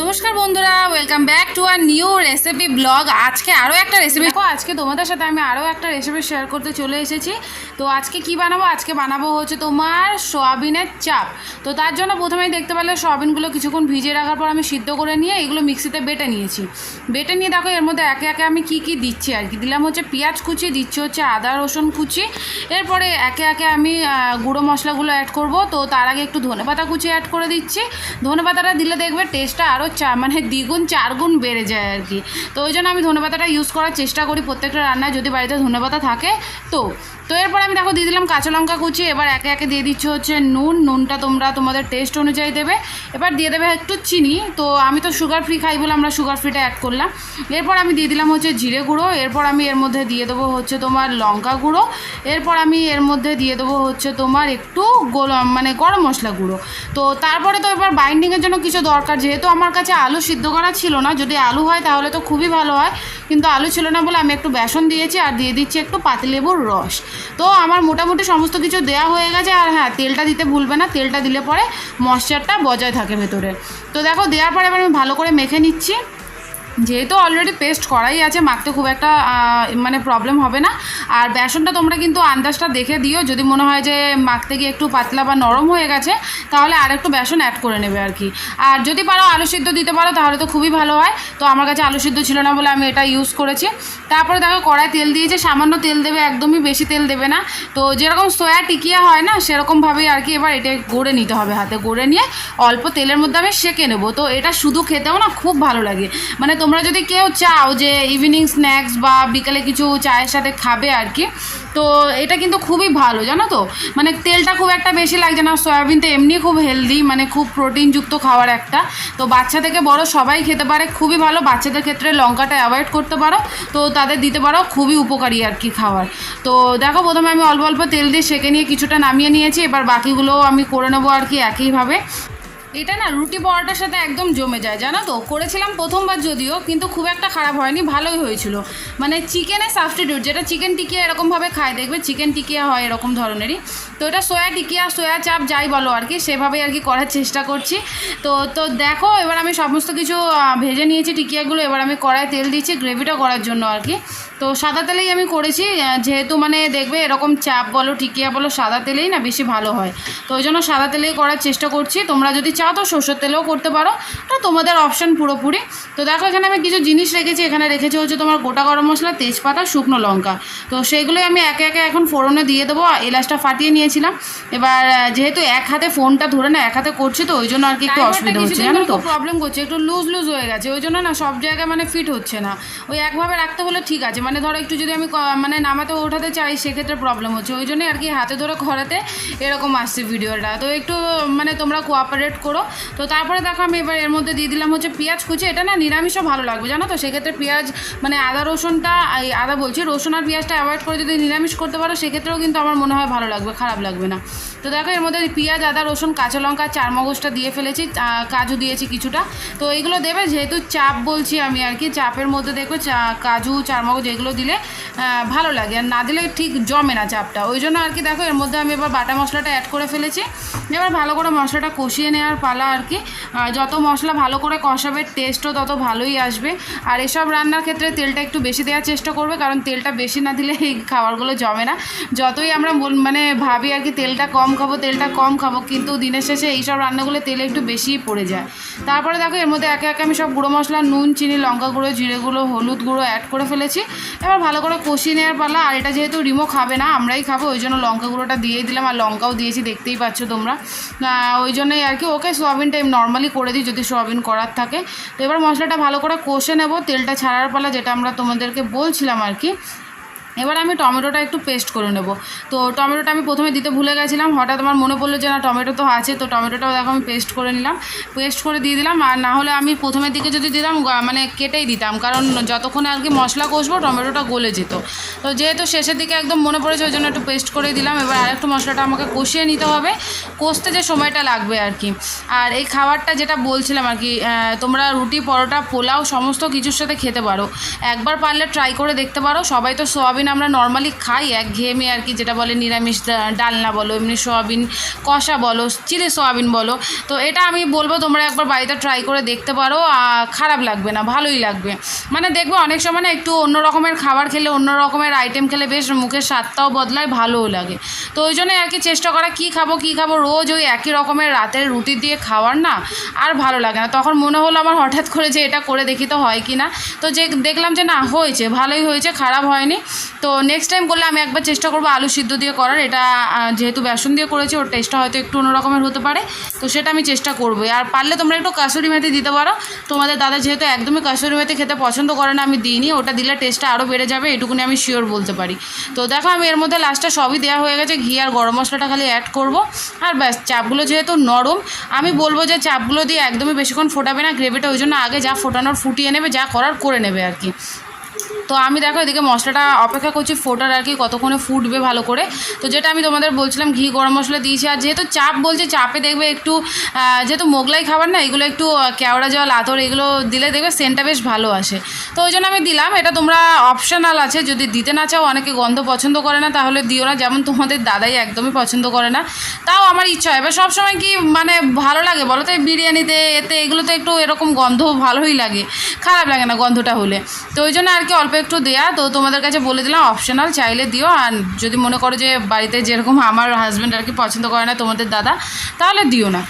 নমস্কার বন্ধুরা welcome back to our new recipe blog আজকে আরও একটা রেসিপি আজকে তোমাদের সাথে আমি আরও একটা রেসিপি শেয়ার করতে চলে এসেছি। তো আজকে কি বানাবো? আজকে বানাবো হচ্ছে তোমার সোয়াবিনের চাপ। তো তার জন্য প্রথমেই দেখতে পেলে সোয়াবিনগুলো কিছুক্ষণ ভিজিয়ে রাখার পর আমি সিদ্ধ করে নিয়ে এগুলো মিক্সিতে বেটে নিয়েছি। বেটে নিয়ে দেখো, এর মধ্যে একে একে আমি কি কি দিচ্ছি আর কি। দিলাম হচ্ছে পেঁয়াজ কুচি, দিচ্ছি হচ্ছে আদা, রসুন কুচি। এরপরে একে একে আমি গুঁড়ো মশলাগুলো অ্যাড করব। তো তার আগে একটু ধনেপাতা কুচি অ্যাড করে দিচ্ছি। ধনেপাতাটা দিলে দেখবে টেস্টটা আরও চা মানে দ্বিগুণ, চারগুণ বেড়ে যায় আর কি। তো ওই জন্য আমি ধনেপাতাটা ইউজ করার চেষ্টা করি প্রত্যেকটা রান্নায়, যদি বাড়িতে ধনেপাতা থাকে তো। তো এরপর আমি দেখো দিয়ে দিলাম কাঁচা লঙ্কা কুচি, এবার একে একে দিয়ে দিচ্ছি হচ্ছে নুন। নুনটা তোমরা তোমাদের টেস্ট অনুযায়ী দেবে। এবার দিয়ে দেবে একটু চিনি। তো আমি তো সুগার ফ্রি খাই বলে আমরা সুগার ফ্রিটা অ্যাড করলাম। এরপর আমি দিয়ে দিলাম হচ্ছে জিরে গুঁড়ো। এরপর আমি এর মধ্যে দিয়ে দেবো হচ্ছে তোমার লঙ্কা গুঁড়ো। এরপর আমি এর মধ্যে দিয়ে দেবো হচ্ছে তোমার একটু গোল মানে গরম মশলা গুঁড়ো। তো তারপরে তো এবার বাইন্ডিংয়ের জন্য কিছু দরকার। যেহেতু আমার আলু সিদ্ধ করা ছিল না। যদি আলু হয় তাহলে তো খুবই ভালো হয়। কিন্তু আলু ছিল না বলে আমি একটু বেসন দিয়েছি আর দিয়ে দিচ্ছি একটু পাতিলেবুর রস। তো আমার মোটামুটি সমস্ত কিছু দেয়া হয়ে গেছে আর হ্যাঁ তেলটা দিতে ভুলবে না। তেলটা দিলে পরে মশচারটা বজায় থাকে ভেতরে। তো দেখো, দেওয়ার পরে এবার আমি ভালো করে মেখে নিচ্ছি। যেহেতু অলরেডি পেস্ট করাই আছে, মাখতে খুব একটা মানে প্রবলেম হবে না। আর বেসনটা তোমরা কিন্তু আন্দাজটা দেখে দিও, যদি মনে হয় যে মাখতে গিয়ে একটু পাতলা বা নরম হয়ে গেছে, তাহলে আর একটু বেসন অ্যাড করে নেবে আর কি। আর যদি পারো আলু সিদ্ধ দিতে পারো, তাহলে তো খুবই ভালো হয়। তো আমার কাছে আলু সিদ্ধ ছিল না বলে আমি এটা ইউজ করেছি। তারপরে দেখো কড়াই তেল দিয়েছে, সামান্য তেল দেবে, একদমই বেশি তেল দেবে না। তো যেরকম সোয়া টিকিয়া হয় না সেরকমভাবেই আর কি এবার এটা গড়ে নিতে হবে হাতে। গড়ে নিয়ে অল্প তেলের মধ্যে আমি সেঁকে নেব। তো এটা শুধু খেতেও না, খুব ভালো লাগে। মানে তোমরা যদি কেউ চাও যে ইভিনিং স্ন্যাক্স বা বিকালে কিছু চায়ের সাথে খাবে আর কি, তো এটা কিন্তু খুবই ভালো, জানো তো? মানে তেলটা খুব একটা বেশি লাগছে না, সয়াবিন তো এমনি খুব হেলদি মানে খুব প্রোটিনযুক্ত খাবার একটা। তো বাচ্চা থেকে বড় সবাই খেতে পারে, খুবই ভালো। বাচ্চাদের ক্ষেত্রে লঙ্কাটা অ্যাভয়েড করতে পারো, তো তাদের দিতে পারো, খুবই উপকারী আর কি খাবার তো দেখো, প্রথমে আমি অল্প অল্প তেল দিয়ে সেঁকে নিয়ে কিছুটা নামিয়ে নিয়েছি, এবার বাকিগুলোও আমি করে নেব আর কি একইভাবে। এটা না রুটি পরোটার সাথে একদম জমে যায়, জানো তো? করেছিলাম প্রথমবার যদিও, কিন্তু খুব একটা খারাপ হয়নি, ভালোই হয়েছিল। মানে চিকেনের সাবস্টিটিউট যেটা চিকেন টিকিয়া এরকমভাবে খায়, দেখবে চিকেন টিকিয়া হয় এরকম ধরনেরই। তো এটা সোয়া টিকিয়া সোয়া চাপ যাই বলো আর কি, সেভাবেই আর কি করার চেষ্টা করছি। তো তো দেখো, এবার আমি সমস্ত কিছু ভেজে নিয়েছি টিকিয়াগুলো, এবার আমি কড়াই তেল দিচ্ছি গ্রেভিটা করার জন্য আর কি। তো সাদা তেলেই আমি করেছি যেহেতু মানে দেখবে এরকম চাপ বলো টিকিয়া বলো সাদা তেলেই না বেশি ভালো হয়। তো ওই জন্য সাদা তেলেই করার চেষ্টা করছি। তোমরা যদি চাও তো সর্ষের তেলেও করতে পারো। তো তোমাদের অপশান পুরোপুরি। তো দেখো এখানে আমি কিছু জিনিস রেখেছি। এখানে রেখেছি হচ্ছে তোমার গোটা গরম মশলা তেজপাতা শুকনো লঙ্কা। তো সেইগুলোই আমি একে একে এখন ফোড়নে দিয়ে দেবো। এলাচটা ফাটিয়ে নিয়েছিলাম। এবার যেহেতু এক হাতে ফোনটা ধরে না এক হাতে করছি তো ওই জন্য আর কি একটু অসুবিধা হচ্ছে জানো তো? প্রবলেম করছে। একটু লুজ লুজ হয়ে গেছে। ওই জন্য না সব জায়গায় মানে ফিট হচ্ছে না। ওই একভাবে রাখতে হলে ঠিক আছে। মানে ধরো একটু যদি আমি মানে নামাতে ওঠাতে চাই, সেক্ষেত্রে প্রবলেম হচ্ছে। ওই জন্যই আর কি হাতে ধরে ঘোরাতে এরকম আসছে ভিডিওটা তো একটু মানে তোমরা কোঅপারেট করো। তো তারপরে দেখো আমি এবার এর মধ্যে দিয়ে দিলাম হচ্ছে পেঁয়াজ কুচি। এটা না নিরামিষও ভালো লাগবে, জানো তো? সেক্ষেত্রে পেঁয়াজ মানে আদা রসুনটা আদা বলছি, রসুন আর পেঁয়াজটা অ্যাভয়েড করে যদি নিরামিষ করতে পারো, সেক্ষেত্রেও কিন্তু আমার মনে হয় ভালো লাগবে, খারাপ লাগবে না। তো দেখো এর মধ্যে পেঁয়াজ, আদা, রসুন, কাঁচা লঙ্কা চার মগজটা দিয়ে ফেলেছি কাজু দিয়েছি কিছুটা। তো এইগুলো দেবে, যেহেতু চাপ বলছি আমি আর কি চাপের মধ্যে দেখো চা- কাজু চার এগুলো দিলে ভালো লাগে। আর না দিলে ঠিক জমে না চাপটা। ওই জন্য আর কি দেখো, এর মধ্যে আমি এবার বাটা মশলাটা অ্যাড করে ফেলেছি। এবার ভালো করে মশলাটা কষিয়ে নেওয়ার পালা আর কি। যত মশলা ভালো করে কষাবে টেস্টও তত ভালোই আসবে। আর এসব রান্নার ক্ষেত্রে তেলটা একটু বেশি দেওয়ার চেষ্টা করবে, কারণ তেলটা বেশি না দিলে এই খাবারগুলো জমে না। যতই আমরা মানে ভাবি আর কি, তেলটা কম খাব, তেলটা কম খাব, কিন্তু দিনের শেষে এইসব রান্নাগুলো তেলে একটু বেশিই পড়ে যায়। তারপরে দেখো, এর মধ্যে একে একে আমি সব গুঁড়ো মশলা, নুন, চিনি, লঙ্কা গুঁড়ো, জিরে গুঁড়ো, হলুদ গুঁড়ো অ্যাড করে ফেলেছি। এবার ভালো করে কষিয়ে নেওয়ার পালা, আর এটা যেহেতু রিমো খাবে না, আমরাই খাব, ওই জন্য লঙ্কা গুঁড়োটা দিয়েই দিলাম, আর লঙ্কাও দিয়েছি, দেখতেই পাচ্ছ তোমরা। ওই জন্যই আর কি, ওকে সোয়াবিনটা নর্মালি করে দিই, যদি সোয়াবিন করার থাকে। তো এবার মশলাটা ভালো করে কষে নেব, তেলটা ছাড়ার পালা, যেটা আমরা তোমাদেরকে বলছিলাম আর কি। এবার আমি টমেটোটা একটু পেস্ট করে নেব। তো টমেটোটা আমি প্রথমে দিতে ভুলে গেছিলাম, হঠাৎ আমার মনে পড়ল যে না, টমেটো তো আছে, তো টমেটোটাও দেখো আমি পেস্ট করে নিলাম। পেস্ট করে দিয়ে দিলাম, আর না হলে আমি প্রথমের দিকে যদি দিতাম মানে কেটেই দিতাম, কারণ যতক্ষণে আর কি মশলা কষবো, টমেটোটা গলে যেত। তো যেহেতু শেষের দিকে একদম মনে পড়েছে, ওই জন্য একটু পেস্ট করে দিলাম। এবার আরেকটু মশলাটা আমাকে কষিয়ে নিতে হবে। কষতে যে সময়টা লাগবে আর কি। আর এই খাবারটা যেটা বলছিলাম আর কি তোমরা রুটি, পরোটা, পোলাও, সমস্ত কিছুর সাথে খেতে পারো। একবার পারলে ট্রাই করে দেখতে পারো। সবাই তো সোয়াবিন সোয়াবিন আমরা নর্মালি খাই এক ঘেয়েমি আর কি যেটা বলে নিরামিষ ডালনা বলো, এমনি সোয়াবিন, কষা বলো, চিলি সোয়াবিন বলো। তো এটা আমি বলব তোমরা একবার বাড়িতে ট্রাই করে দেখতে পারো খারাপ লাগবে না, ভালোই লাগবে। মানে দেখবে অনেক সময় না একটু অন্য রকমের খাবার খেলে, অন্য রকমের আইটেম খেলে বেশ মুখের স্বাদটাও বদলায়, ভালোও লাগে। তো ওই জন্যই আর কি চেষ্টা করা কী খাব কী খাব, রোজ ওই একই রকমের রাতের রুটি দিয়ে খাওয়ার না আর ভালো লাগে না। তখন মনে হলো আমার হঠাৎ করে যে এটা করে দেখি তো হয় কি না তো যে দেখলাম যে না, হয়েছে, ভালোই হয়েছে, খারাপ হয়নি। তো নেক্সট টাইম করলে আমি একবার চেষ্টা করব আলু সিদ্ধ দিয়ে করার। এটা যেহেতু বেসন দিয়ে করেছি, ওর টেস্টটা হয়তো একটু অন্য রকমের হতে পারে। তো সেটা আমি চেষ্টা করব। আর পারলে তোমরা একটু কাসুরি মেথি দিতে পারো। তোমাদের দাদা যেহেতু একদমই কাসুরি মেথি খেতে পছন্দ করে না, আমি দিইনি। ওটা দিলে টেস্টটা আরও বেড়ে যাবে, এটুকুনি আমি শিওর বলতে পারি। তো দেখো, আমি এর মধ্যে লাস্টে সবই দেওয়া হয়ে গেছে। ঘি আর গরম মশলাটা খালি অ্যাড করব। আর ব্যাস, চাপগুলো যেহেতু নরম, আমি বলব যে চাপগুলো দিয়ে একদমই বেশিক্ষণ ফোটাবে না গ্রেভিটা ওই জন্য আগে যা ফোটানোর ফুটিয়ে নেবে, যা করার করে নেবে আর কি। তো আমি দেখো এদিকে মশলাটা অপেক্ষা করছি, ফোটার আর কি, কতক্ষণে ফুটবে ভালো করে। তো যেটা আমি তোমাদের বলছিলাম, ঘি গরম মশলা দিয়েছি, আর যেহেতু চাপ বলছে, চাপে দেখবে একটু যেহেতু মোগলাই খাবার না, এগুলো একটু কেওড়া জল, আতর এগুলো দিলে দেখবে সেন্টটা বেশ ভালো আসে। তো ওই জন্য আমি দিলাম, এটা তোমরা অপশনাল আছে, যদি দিতে না চাও, অনেকে গন্ধ পছন্দ করে না, তাহলে দিও না, যেমন তোমাদের দাদাই একদমই পছন্দ করে না। তাও আমার ইচ্ছা হয় এবার সবসময় কি মানে ভালো লাগে বলো তো, এই বিরিয়ানিতে, এতে এগুলোতে একটু এরকম গন্ধ ভালোই লাগে, খারাপ লাগে না গন্ধটা হলে। তো ওই জন্য আর কি অল্প একটু দেয়া, তো তোমাদের কাছে বলে দিলাম অপশনাল চাইলে দিও। আর যদি মনে করো যে বাড়িতে যেরকম আমার হাজব্যান্ড আর কি পছন্দ করে না তোমাদের দাদা, তাহলে দিও না।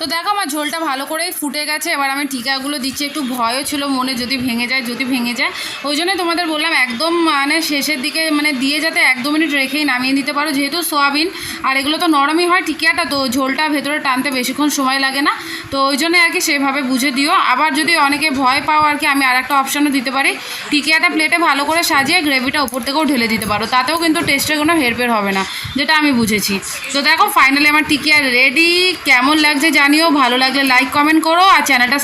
তো দেখো আমার ঝোলটা ভালো করেই ফুটে গেছে, এবার আমি টিকাগুলো দিচ্ছি, একটু ভয়ও ছিল মনে যদি ভেঙে যায়, যদি ভেঙে যায়। ওই জন্যই তোমাদের বললাম একদম মানে শেষের দিকে মানে দিয়ে যাতে এক দু মিনিট রেখেই নামিয়ে নিতে পারো, যেহেতু সোয়াবিন, আর এগুলো তো নরমই হয় টিকিয়াটা, তো ঝোলটা ভেতরে টানতে বেশিক্ষণ সময় লাগে না। তো ওই জন্য আর কি সেভাবে বুঝে দিও। আবার যদি অনেকে ভয় পাও আর কি, আমি আর একটা অপশানও দিতে পারি। টিকিয়াটা প্লেটে ভালো করে সাজিয়ে গ্রেভিটা উপর থেকেও ঢেলে দিতে পারো, তাতেও কিন্তু টেস্টের কোনো হেরফের হবে না, যেটা আমি বুঝেছি। তো দেখো ফাইনালি আমার টিকিয়া রেডি কেমন লাগছে জানিও ভালো লাগলে লাইক কমেন্ট করো আর চ্যানেলটা